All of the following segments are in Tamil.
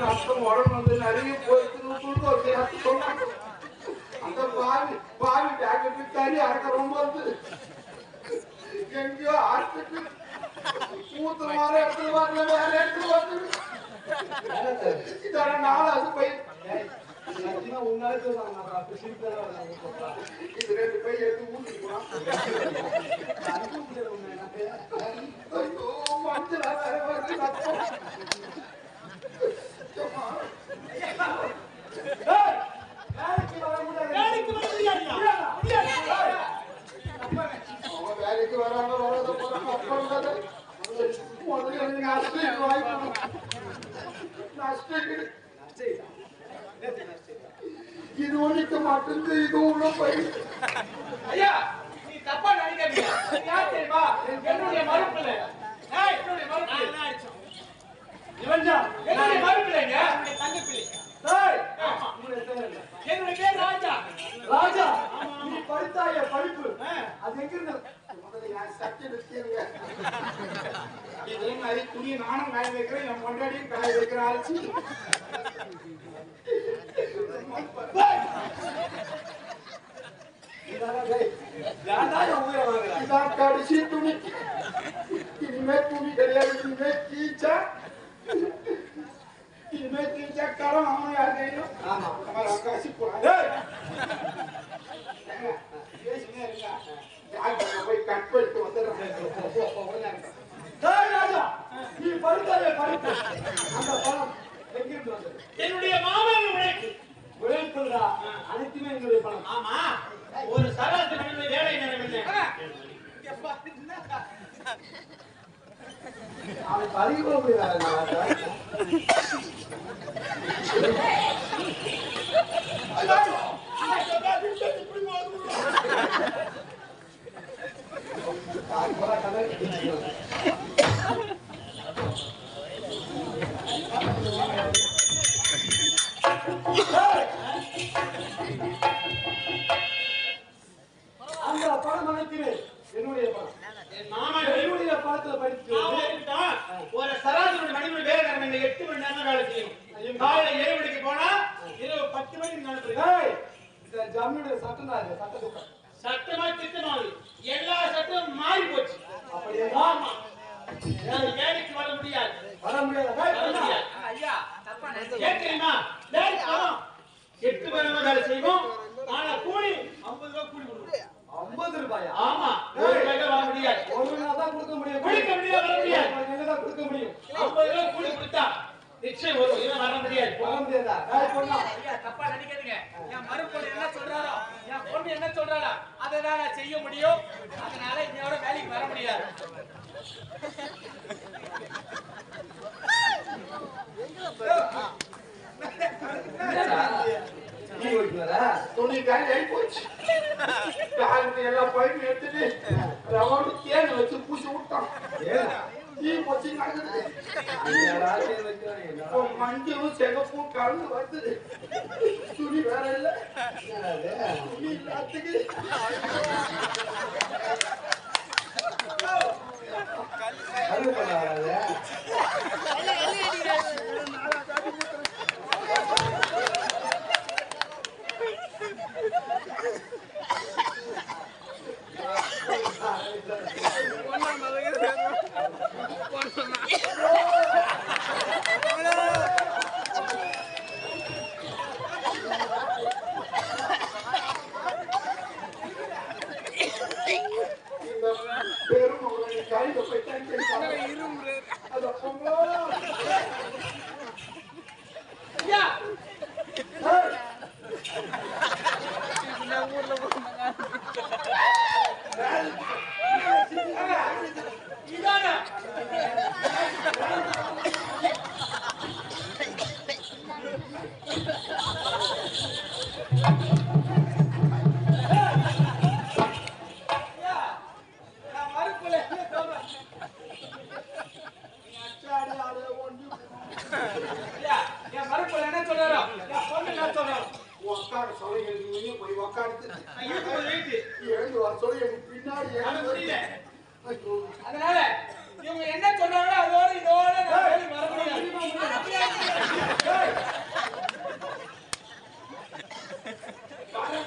ரத்தம் உடம்பு வந்து நிறைய போயிட்டு சொன்னாங்க அந்த பாவி பாவி டாக்டர் தண்ணி அறக்க ரொம்ப வந்து எங்கேயோ ஆஸ்பத்திரி மூத்த மாற இடத்துல வரல வேற இடத்துல வந்து இதோட நாலாவது போய் இது ரெண்டு போய் எடுத்து ஊட்டிட்டு போனான் ஐயோ மஞ்சள் வேற வருது ரத்தம் அம்மா. அவன் வேலைக்கு வராங்க வராத போறாங்க அப்புறம் தானே. முதல்ல எனக்கு நஷ்டம் வாய்ப்பு நஷ்டம் இது ஒண்ணுக்கு மட்டும்தான் இது உள்ள போய் ஐயா நீ தப்பா நினைக்காதீங்க. யார் தெரியுமா? என்னுடைய மறுப்பில்லை என்னுடைய மறுப்பில்லை இவன்தான் என்னுடைய மறுப்பில்லைங்க தங்க பிள்ளை. என்னுடைய பேர் ராஜா. ராஜா நீ படித்தாய படிப்பு ஆ. அது எங்க இருந்து முதல்ல என் சட்டை வச்சிருங்க இதே மாதிரி துணி நானும் காய வைக்கிறேன் என் பொண்டாடியும் காய வைக்கிற இதான் கடைசி துணி. இனிமே துணி கிடையாது இனிமே கீச்சா. இனிமே கீச்சா கடன் அவன் யார் அவன் காசி டாக்டர் போய் கட் பண்ணிட்டு வந்துடுறேன்? டேய் ராஜா! நீ படித்தாலே படிப்பு அந்த பணம் எங்கிருந்து வந்தது? என்னுடைய மாமன் அறிவு மணிக்கு நடத்துறேன் டேய், இந்த ஜம்முடைய சட்டம் தான் இது, சட்ட திட்டம். சட்டமா திட்டமாவது எல்லா சட்டமும் மாறி போச்சு. அப்படியே? ஆமா. வேலைக்கு வர முடியாது. வர முடியாது? ஐயா தப்பா நினைச்சு வரோம் எட்டு நேரம் வேலை செய்வோம் ஆனா கூலி ஐம்பது ரூபாய் கூலி கொடுக்கணும் ஐம்பது ரூபாயா ஆமா ஒரு ரூபாய்க்கு வர முடியாது ஒரு நாள் தான் கொடுக்க முடியும் கொடுக்க முடியாது, வர முடியாது. ஒரு நாள் தான் கொடுக்க முடியும் ஐம்பது ரூபாய் கூலி கொடுத்தா நிச்சயம் வரும் இல்லை வர முடியாது வர முடியாதா டேய், பொண்ணா. ஐயா தப்பா நினைக்காதீங்க என் மறுபொண்ணு என்ன சொல்றாரோ என் பொண்ணு என்ன சொல்றாளா? அதை தான் நான் செய்ய முடியும். அதனால இன்னையோட வேலைக்கு வர முடியாது. நீ துணி போச்சு. எல்லாம் பைப் எடுத்துட்டு ரவோடு தேன் வச்சு பூசி விட்டான். தீ போச்சு நடக்குது மஞ்சளும் சிகப்பும் கலந்து வருது துணி வேற இல்ல? துணி இல்லாததுக்கு அதனால இவங்க என்ன சொன்னாங்களோ அதோட இதோட மறக்க முடியாது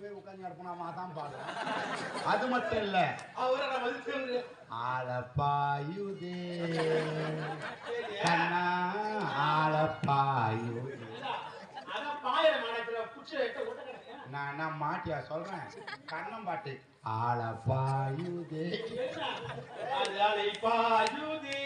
போய் உட்காந்து கிடப்போனாமா தான் பாடுறேன் அது மட்டும் இல்ல. இல்லை ஆளப்பாயுதே. கண்ணா ஆளப்பாயுதே. நான் நான் மாட்டியா சொல்றேன்? கண்ணம் பாட்டு. பாயுதே பாயுதே.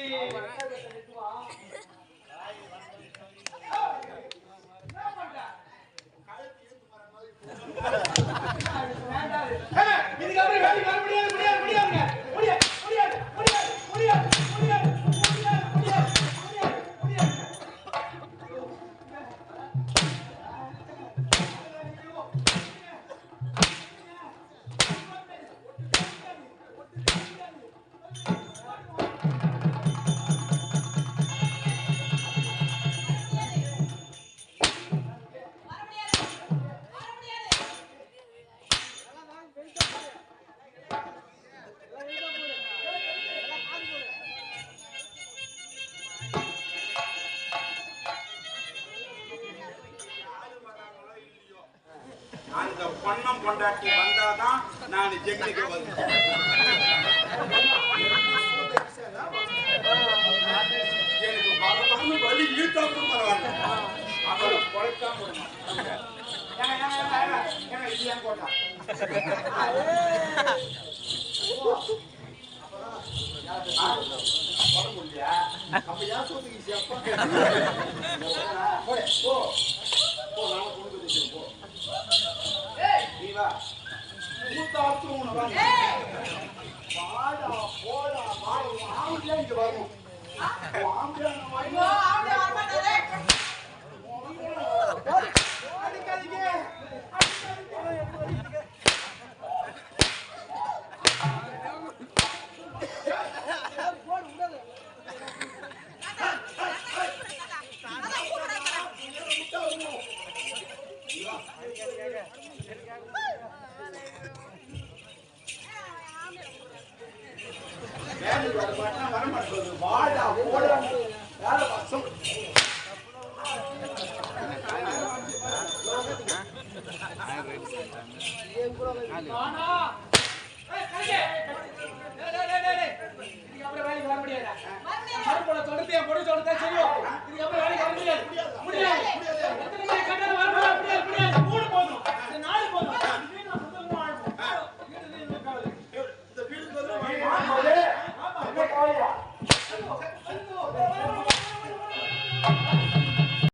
அந்த பொண்ணம் கொண்டாட்டி வந்தாதான் நான் ஜெகனுக்கு வந்தேன் எனக்கு பகவான் வழி ஈர்த்தாக்கும் பரவாயில்ல. அவளை குறைக்காம அப்ப யாசோத்துக்கு lá. Não tá tudo, não vai. வாடா போடா வேலை வசம் தொடர்த்தையா பொடி தொடர்த்தா செய்வோம்